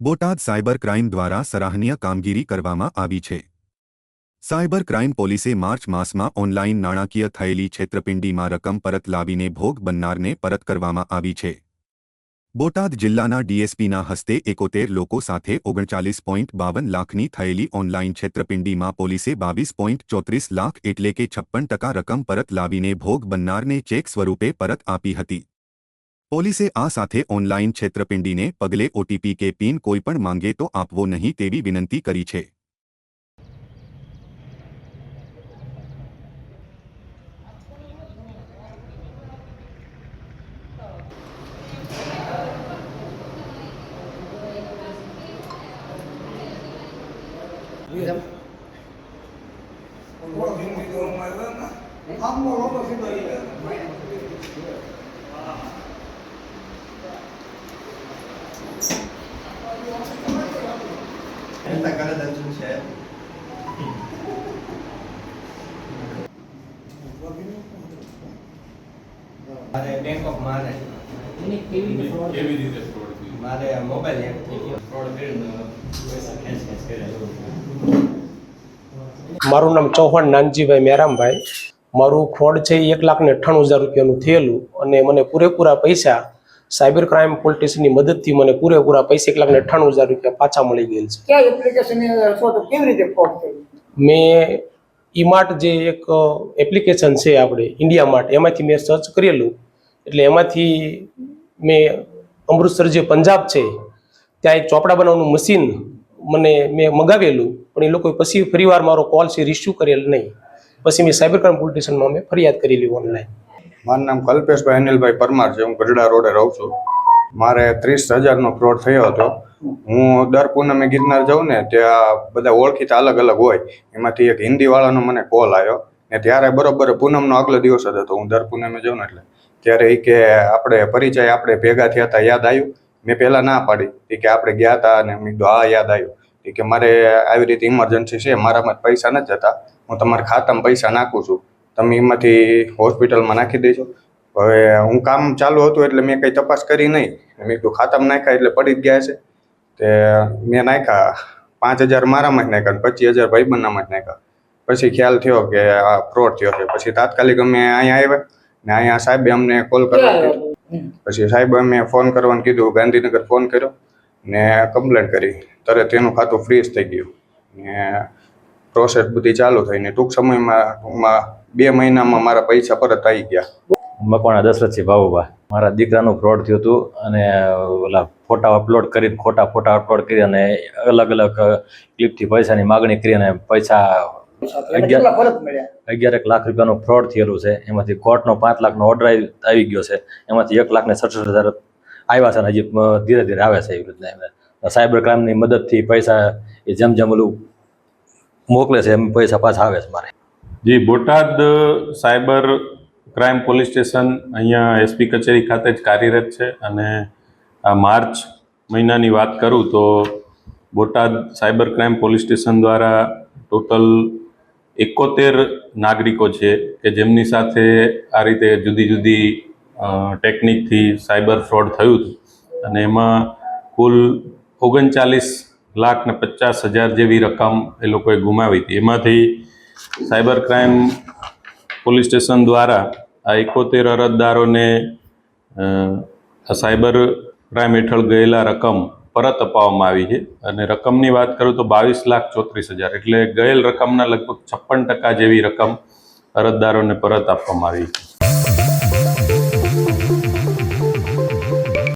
Botad cyber crime દ્વારા સરાહનીય કામગીરી કરવામાં આવી છે. સાયબર ક્રાઇમ પોલીસે માર્ચ માસમાં ઓનલાઇન નાણાકીય થયેલી છેતરપિંડીમાં રકમ પરત લાવીને ભોગ બનનારને પરત કરવામાં આવી છે. બોટાદ જિલ્લાના ડીએસપીના હસ્તે એકોતેર લોકો સાથે ઓગણચાલીસ પોઈન્ટ બાવન લાખની થયેલી ઓનલાઇન છેતરપિંડીમાં પોલીસે બાવીસ પોઈન્ટ ચોત્રીસ લાખ એટલે કે છપ્પન ટકા રકમ પરત લાવીને ભોગ બનનારને ચેક સ્વરૂપે પરત આપી હતી. પોલીસે આ સાથે ઓનલાઈન છેતરપિંડીને પગલે ઓટીપી કે પિન કોઈપણ માંગે તો આપવો નહીં તેવી વિનંતી કરી છે. Esta મારે બેંક ઓફ મહારાષ્ટ્ર કેવી રીતે ફ્રોડ થયું? મારે મોબાઈલ હેક થઈ ગયો ફ્રોડ કરીને મારું નામ ચૌહાણ નાનજીભાઈ મેરામભાઈ. મારું ફ્રોડ છે એક લાખ ને અઠ્ઠાણું હજાર રૂપિયાનું થયેલું અને મને પૂરેપૂરા પૈસા સાયબર ક્રાઇમ પોલીસની મદદથી મને પૂરેપૂરા પૈસા એક લાખ ને અઠ્ઠાણું હજાર રૂપિયા પાછા મળી ગયેલ છે. ક્યાં એપ્લિકેશન કેવી રીતે મેં ઈમાર્ટ જે એક એપ્લિકેશન છે આપણે ઇન્ડિયા માર્ટ એમાંથી મેં સર્ચ કરેલું. એટલે એમાંથી મેં અમૃતસર જે પંજાબ છે ત્યાં એક ચોપડા બનાવવાનું મશીન મને મેં મગાવેલું. પણ એ લોકોએ પછી ફરીવાર મારો કોલ છે રિસ્યુ કરેલ નહીં. પછી મેં સાયબર ક્રાઇમ પોલિટિશનમાં મેં ફરિયાદ કરેલી ઓનલાઈન મારું નામ કલ્પેશભાઈ અનિલભાઈ પરમાર છે. હું ગઢડા રોડે રહું છું. મારે ત્રીસ હજારનો ફ્રોડ થયો હતો. હું દર પૂનમે ગિરનાર જાઉં ને ત્યાં બધા ઓળખીતા અલગ અલગ હોય. એમાંથી એક હિન્દીવાળાનો મને કોલ આવ્યો ને ત્યારે બરોબર પૂનમનો આગલો દિવસ જ હતો. હું દર પૂનમે જાઉં ને એટલે. ત્યારે એ કે આપણે પરિચય આપણે ભેગા થયા હતા યાદ આવ્યું? મેં પહેલાં ના પાડી. એ કે આપણે ગયા હતા અને મેં કીધું, હા, યાદ આવ્યું. એ કે, મારે આવી રીતે ઇમરજન્સી છે, મારામાં પૈસા નથી જતા. હું તમારા ખાતામાં પૈસા નાખું છું. તમે એમાંથી હોસ્પિટલમાં નાખી દેજો. હવે હું કામ ચાલુ હતું એટલે મેં કંઈ તપાસ કરી નહીં. મેં કીધું ખાતામાં નાખ્યા એટલે પડી જ ગયા છે. તે મેં નાખ્યા પાંચ હજાર મારામાં જ નાખ્યા પચીસ હજાર ભાઈબંધનામાં જ નાખ્યા. પછી ખ્યાલ થયો કે આ ફ્રોડ થયો છે. પછી તાત્કાલિક અમે અહીંયા આવ્યા ને અહીંયા સાહેબે અમને કોલ કરવા કીધું પછી સાહેબે અમે ફોન કરવાનું કીધું ગાંધીનગર ફોન કર્યો ને કમ્પ્લેન કરી. તરત એનું ખાતું ફ્રીઝ થઈ ગયું. ને પ્રોસેસ બધી ચાલુ થઈ ને ટૂંક સમયમાં ટૂંકમાં બે મહિનામાં મારા પૈસા પરત આવી ગયા. મકવાણા દશરથસિંહ ભાવુભા મારા દીકરાનું ફ્રોડ થયું હતું અને ઓલા ફોટા અપલોડ કરી ખોટા ફોટા અપલોડ કરી અને અલગ અલગ ક્લિપથી પૈસાની માગણી કરી અને પૈસા અગિયાર એક લાખ રૂપિયાનું ફ્રોડ થયેલું છે. એમાંથી કોર્ટનો પાંચ લાખનો ઓર્ડર આવી આવી ગયો છે. એમાંથી એક લાખ ને સડસઠ હજાર આવ્યા છે અને હજી ધીરે ધીરે આવે છે એવી રીતના એમને. સાયબર ક્રાઇમની મદદથી પૈસા એ જેમ જેમ ઓલું મોકલે છે એમ પૈસા પાછા આવે છે મારે. જી, Botad cyber crime police station અહીંયા એસપી કચેરી ખાતે જ કાર્યરત છે અને આ માર્ચ મહિનાની વાત કરું તો Botad cyber crime police station દ્વારા ટોટલ એકોતેર નાગરિકો છે કે જેમની સાથે આ રીતે જુદી જુદી ટેકનિકથી સાયબર ફ્રોડ થયું હતું. અને એમાં કુલ ઓગણચાલીસ લાખ ને પચાસ હજાર જેવી રકમ એ લોકોએ ગુમાવી હતી. એમાંથી સાયબર ક્રાઇમ પોલીસ સ્ટેશન દ્વારા આ એકોતેર અરજદારોને સાયબર ક્રાઇમ હેઠળ ગયેલા રકમ પરત અપાવવામાં આવી છે. અને રકમની વાત કરું તો બાવીસ લાખ ચોત્રીસ હજાર. એટલે ગયેલ રકમના લગભગ છપ્પન ટકા જેવી રકમ અરજદારોને પરત આપવામાં આવી છે.